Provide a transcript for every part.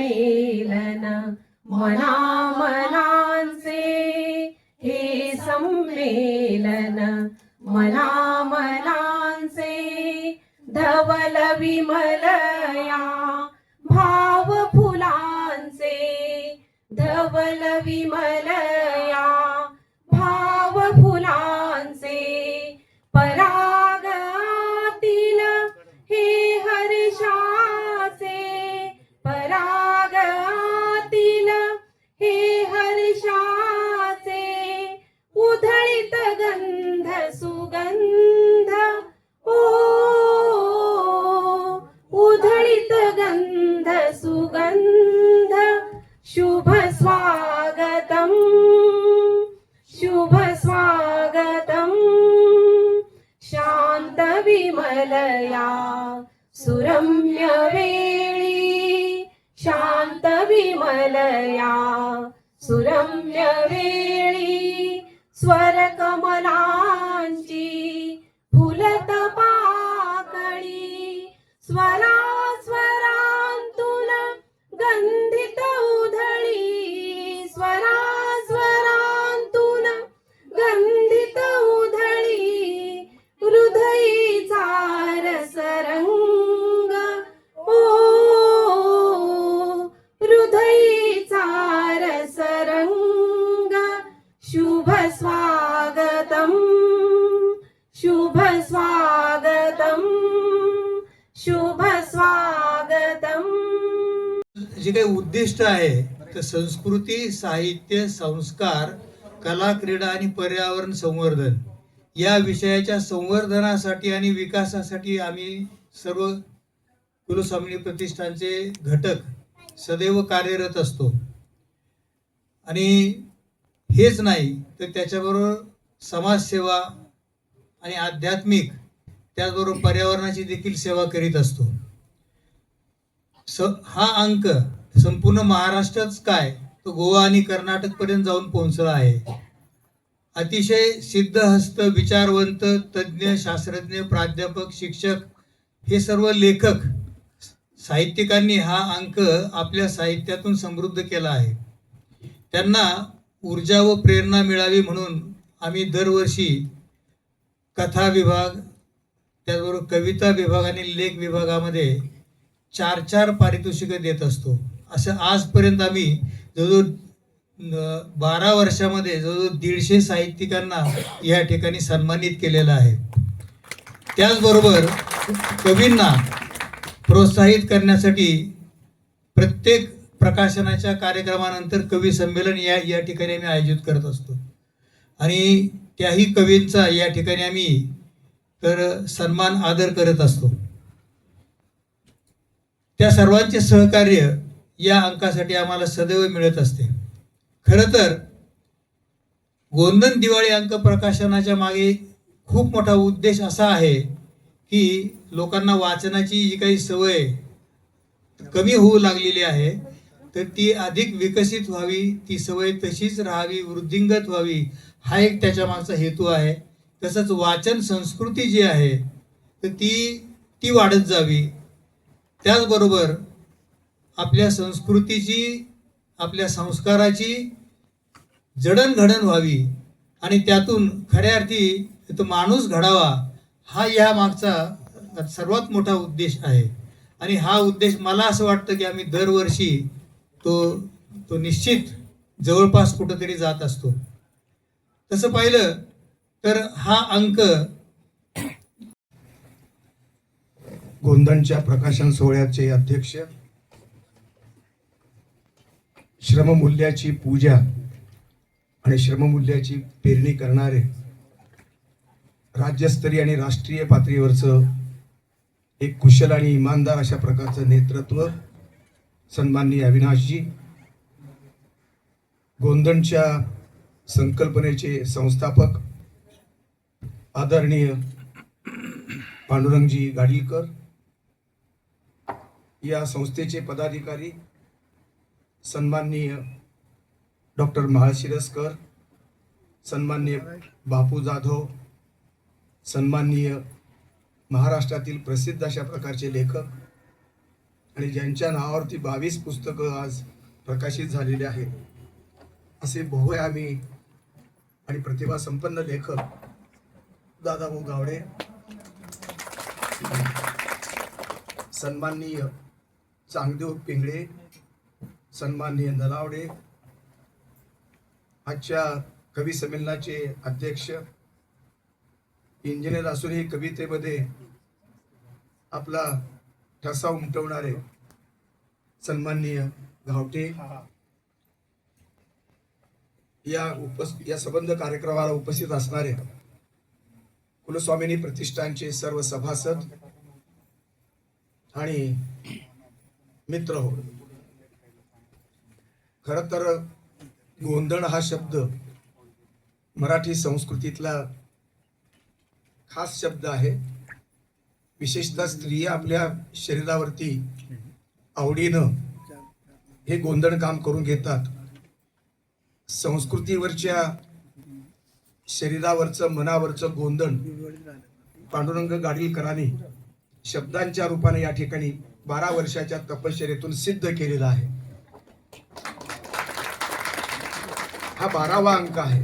संमेलन मना मनांचे हे संमेलन मना मनांचे धवल विमलया भाव फुलांचे धवल विमलया विमलया सुरम्य वेळी शांत विमलया सुरम्य वेळी स्वर जे काही उद्दिष्ट आहे तर संस्कृती साहित्य संस्कार कला क्रीडा आणि पर्यावरण संवर्धन. या विषयाच्या संवर्धनासाठी आणि विकासासाठी आम्ही सर्व कुलस्वामिनी प्रतिष्ठानचे घटक सदैव कार्यरत असतो. आणि हेच नाही तर त्याच्याबरोबर समाजसेवा आणि आध्यात्मिक त्याचबरोबर पर्यावरणाची देखील सेवा करीत असतो. स हा अंक संपूर्ण महाराष्ट्रच काय? तो गोवा आणि कर्नाटकपर्यंत जाऊन पोहोचला आहे. अतिशय सिद्धहस्त विचारवंत तज्ज्ञ शास्त्रज्ञ प्राध्यापक शिक्षक हे सर्व लेखक साहित्यिकांनी हा अंक आपल्या साहित्यातून समृद्ध केला आहे. त्यांना ऊर्जा व प्रेरणा मिळावी म्हणून आम्ही दरवर्षी कथा विभाग त्याचबरोबर कविता विभाग आणि लेख विभागामध्ये चार चार पारितोषिकं देत असतो. असं आजपर्यंत आम्ही जवळजवळ बारा वर्षामध्ये जवळजवळ दीडशे साहित्यिकांना या ठिकाणी सन्मानित केलेलं आहे. त्याचबरोबर कवींना प्रोत्साहित करण्यासाठी प्रत्येक प्रकाशनाच्या कार्यक्रमानंतर कवी संमेलन या या ठिकाणी आम्ही आयोजित करत असतो. आणि त्याही कवींचा या ठिकाणी आम्ही तर सन्मान आदर करत असतो. त्या सर्वांचे सहकार्य या अंकासाठी आम्हाला सदैव मिळत असते. खरं तर गोंधन दिवाळी अंक प्रकाशनाच्या मागे खूप मोठा उद्देश असा आहे की लोकांना वाचनाची जी काही सवय कमी होऊ लागलेली आहे तर ती अधिक विकसित व्हावी ती सवय तशीच राहावी वृद्धिंगत व्हावी हा एक त्याच्या मागचा हेतू आहे. तसंच वाचन संस्कृती जी आहे तर ती ती वाढत जावी. त्याचबरोबर आपल्या संस्कृतीची आपल्या संस्काराची जडणघडण व्हावी आणि त्यातून खऱ्या अर्थी तो माणूस घडावा हा या मागचा सर्वात मोठा उद्देश आहे. आणि हा उद्देश मला असं वाटतं की आम्ही दरवर्षी तो तो निश्चित जवळपास कुठंतरी जात असतो. तसं पाहिलं तर हा अंक गोंधणच्या प्रकाशन सोहळ्याचे अध्यक्ष श्रममूल्याची पूजा आणि श्रममूल्याची पेरणी करणारे राज्यस्तरीय आणि राष्ट्रीय पातळीवरचं एक कुशल आणि इमानदार अशा प्रकारचं नेतृत्व सन्माननीय अविनाशजी गोंधणच्या संकल्पनेचे संस्थापक आदरणीय पांडुरंगजी गाडीलकर या संस्थेचे पदाधिकारी सन्माननीय डॉक्टर महाशिरसकर सन्माननीय बापू जाधव सन्माननीय महाराष्ट्रातील प्रसिद्ध अशा प्रकारचे लेखक आणि ज्यांच्या नावावरती बावीस पुस्तकं आज प्रकाशित झालेली आहेत. असे बहुयामी आणि प्रतिभा संपन्न लेखक दादाभाऊ गावडे सन्माननीय चांगदेव पिंगळे सन्माननीय नलावडे आजच्या कवी संमेलनाचे अध्यक्ष इंजिनियर असूनही कवितेमध्ये आपला ठसा उमटवणारे सन्माननीय घावटे या उपस या संबंध कार्यक्रमाला उपस्थित असणारे कुलस्वामिनी प्रतिष्ठानचे सर्व सभासद आणि मित्र हो. खर तर गोंधळ हा शब्द मराठी संस्कृतीतला खास शब्द आहे. विशेषतः स्त्रिया आपल्या शरीरावरती आवडीनं हे गोंधळ काम करून घेतात. संस्कृतीवरच्या शरीरावरचं मनावरचं गोंधळ पांडुरंग गाडीलकरांनी शब्दांच्या रूपाने या ठिकाणी बारा वर्षाच्या तपश्चर्येतून सिद्ध केलेला आहे. हा बारावा अंक आहे.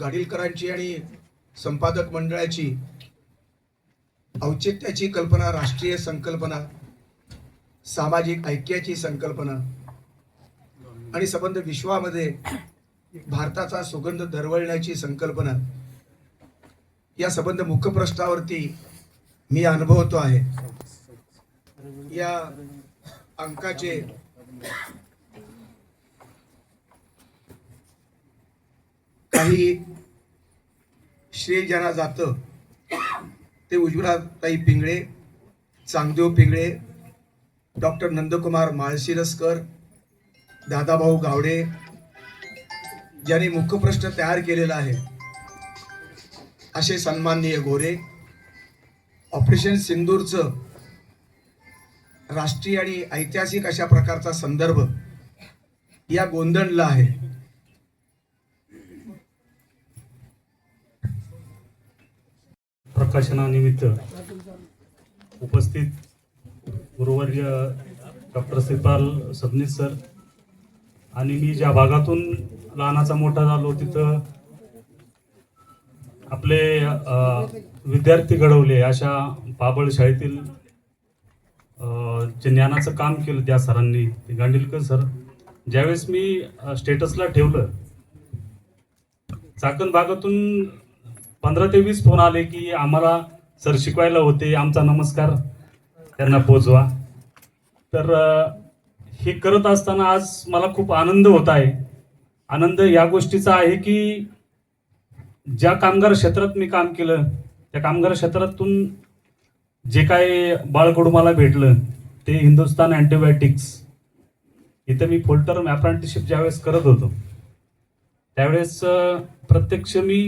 गाडीलकरांची आणि संपादक मंडळाची औचित्याची कल्पना राष्ट्रीय संकल्पना सामाजिक ऐक्याची संकल्पना आणि संबंध विश्वामध्ये भारताचा सुगंध दरवळण्याची संकल्पना या संबंध मुखपृष्ठावरती मी अनुभवतो आहे. या अंकाचे काही श्रेय ज्यांना जातं ते उज्ज्वलाताई पिंगळे चांगदेव पिंगळे डॉक्टर नंदकुमार माळशिरसकर दादाभाऊ गावडे ज्यांनी मुखप्रश्न तयार केलेला आहे. असे सन्माननीय गोरे ऑपरेशन सिंदूरचं राष्ट्रीय आणि ऐतिहासिक अशा प्रकारचा संदर्भ या गोंधळला आहे. प्रकाशनानिमित्त उपस्थित गुरुवर्य डॉक्टर श्रीपाल सबनीस सर आणि मी ज्या भागातून लहानाचा मोठा झालो तिथं आपले विद्यार्थी घडवले अशा बाबळ शाळेतील जे ज्ञानाचं काम केलं त्या सरांनी ते गांडीलकर सर. ज्यावेळेस मी स्टेटसला ठेवलं चाकण भागातून पंधरा ते वीस फोन आले की आम्हाला सर शिकवायला होते आमचा नमस्कार त्यांना पोचवा. तर हे करत असताना आज मला खूप आनंद होत आहे. आनंद या गोष्टीचा आहे की ज्या कामगार क्षेत्रात मी काम केलं त्या कामगार क्षेत्रातून जे काय बाळकडू मला भेटलं ते हिंदुस्तान अँटीबायोटिक्स इथं मी फुल टर्म अप्रेंटिसशिप ज्यावेळेस करत होतो त्यावेळेस प्रत्यक्ष मी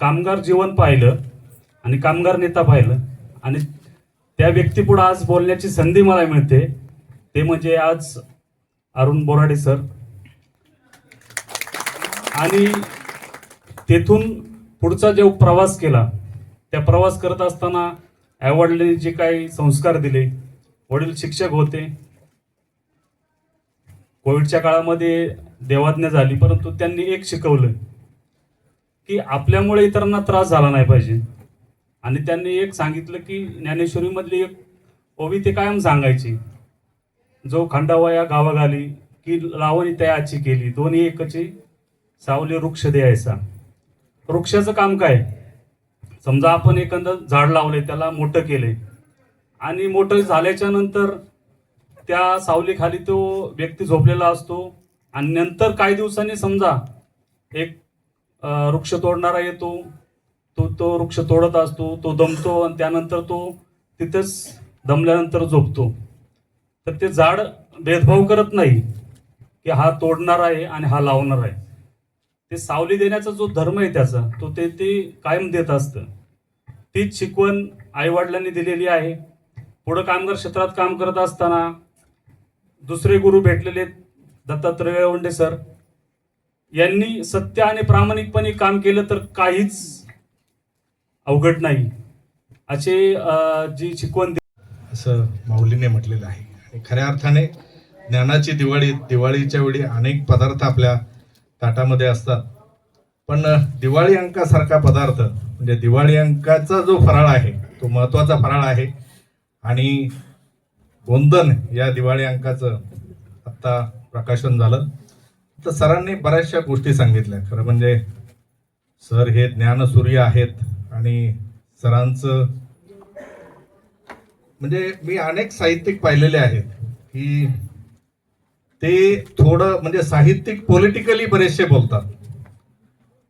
कामगार जीवन पाहिलं आणि कामगार नेता पाहिलं आणि त्या व्यक्तीपुढं आज बोलण्याची संधी मला मिळते. ते म्हणजे आज अरुण बोराडे सर. आणि तेथून पुढचा जो प्रवास केला त्या प्रवास करत असताना आईवडिलांनी जे काही संस्कार दिले वडील शिक्षक होते. कोविडच्या काळामध्ये देवाज्ञा झाली परंतु त्यांनी एक शिकवलं की आपल्यामुळे इतरांना त्रास झाला नाही पाहिजे. आणि त्यांनी एक सांगितलं की ज्ञानेश्वरीमधली एक ओवी ते कायम सांगायची. जो खंडावया गावागाली की लावणी त्याची केली दोन्ही एकची सावली वृक्ष द्यायचा. वृक्षाचं काम काय? समजा आपण एखादं झाड लावले त्याला मोठं केले आणि मोठं झाल्याच्यानंतर त्या सावलीखाली तो व्यक्ती झोपलेला असतो आणि नंतर काही दिवसांनी समजा एक वृक्ष तोडणारा येतो तो तो वृक्ष तोडत असतो तो दमतो आणि त्यानंतर तो तिथेच दमल्यानंतर झोपतो. तर ते झाड भेदभाव करत नाही की हा तोडणार आहे आणि हा लावणार आहे. ते सावली देण्याचा जो धर्म आहे त्याचा तो ते ते कायम देत असतं. तीच शिकवण आईवडिलांनी दिलेली आहे. पुढं कामगार क्षेत्रात काम करत असताना दुसरे गुरु भेटलेले दत्तात्रय वंडे सर. यांनी सत्य आणि प्रामाणिकपणे काम केलं तर काहीच अवघड नाही. असे जी शिकवण असं माऊलीने म्हटलेलं आहे. आणि खऱ्या अर्थाने ज्ञानाची दिवाळी दिवाळीच्या वेळी अनेक पदार्थ आपल्या ताटामध्ये असतात. पण दिवाळी अंकासारखा पदार्थ म्हणजे दिवाळी अंकाचा जो फराळ आहे तो महत्त्वाचा फराळ आहे. आणि गोंदन या दिवाळी अंकाचं आत्ता प्रकाशन झालं. तर सरांनी बऱ्याचशा गोष्टी सांगितल्या. खरं म्हणजे सर हे ज्ञानसूर्य आहेत आणि सरांचं म्हणजे मी अनेक साहित्यिक पाहिलेले आहेत की ते थोडं म्हणजे साहित्यिक पॉलिटिकली बरेचसे बोलतात.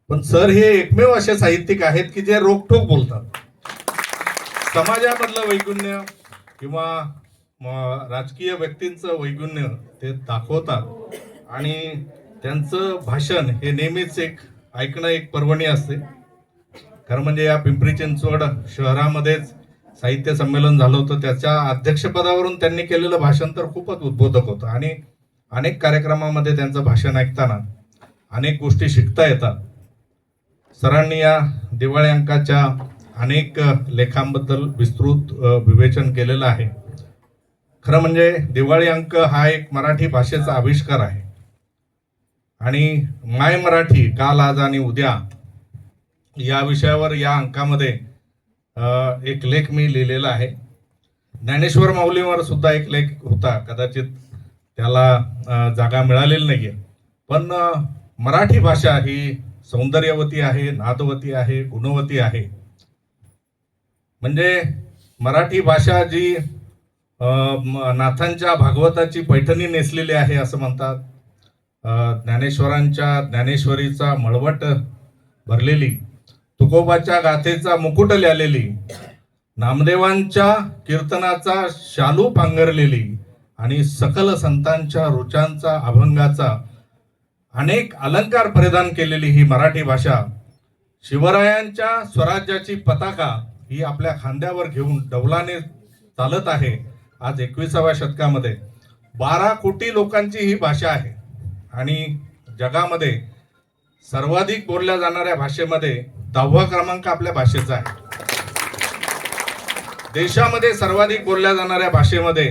पण सर हे एकमेव असे साहित्यिक आहेत की जे रोखोक बोलतात. समाजामधलं वैगुण्य किंवा राजकीय व्यक्तींचं वैगुण्य ते दाखवतात. आणि त्यांचं भाषण हे नेहमीच एक ऐकणं एक पर्वणी असते. खरं म्हणजे या पिंपरी चिंचवड शहरामध्येच साहित्य संमेलन झालं होतं. त्याच्या अध्यक्षपदावरून त्यांनी केलेलं भाषण तर खूपच उद्बोधक होतं. आणि अनेक कार्यक्रमामध्ये त्यांचं भाषण ऐकताना अनेक गोष्टी शिकता येतात. सरांनी या दिवाळी अंकाच्या अनेक लेखांबद्दल विस्तृत विवेचन केलेलं आहे. खरं म्हणजे दिवाळी अंक हा एक मराठी भाषेचा आविष्कार आहे. आणि माय मराठी काल आज आणि उद्या या विषयावर या अंकामध्ये एक लेख मी लिहिलेला आहे. ज्ञानेश्वर माऊलीवर सुद्धा एक लेख होता कदाचित त्याला जागा मिळालेली नाही आहे पण मराठी भाषा ही सौंदर्यवती आहे नादवती आहे गुणवती आहे. म्हणजे मराठी भाषा जी नाथांच्या भागवताची पैठणी नेसलेली आहे असं म्हणतात. ज्ञानेश्वरांच्या ज्ञानेश्वरीचा मळवट भरलेली. तुकोबाच्या गाथेचा मुकुट लिहिलेली. नामदेवांच्या कीर्तनाचा शालू पांघरलेली. आणि सकल संतांच्या रुचांचा अभंगाचा अनेक अलंकार परिधान केलेली ही मराठी भाषा शिवरायांच्या स्वराज्याची पताका ही आपल्या खांद्यावर घेऊन डौलाने चालत आहे आज एकविसाव्या शतकामध्ये. बारा कोटी लोकांची ही भाषा आहे आणि जगामध्ये सर्वाधिक बोलल्या जाणाऱ्या भाषेमध्ये दहावा क्रमांक आपल्या भाषेचा आहे. देशामध्ये सर्वाधिक बोलल्या जाणाऱ्या भाषेमध्ये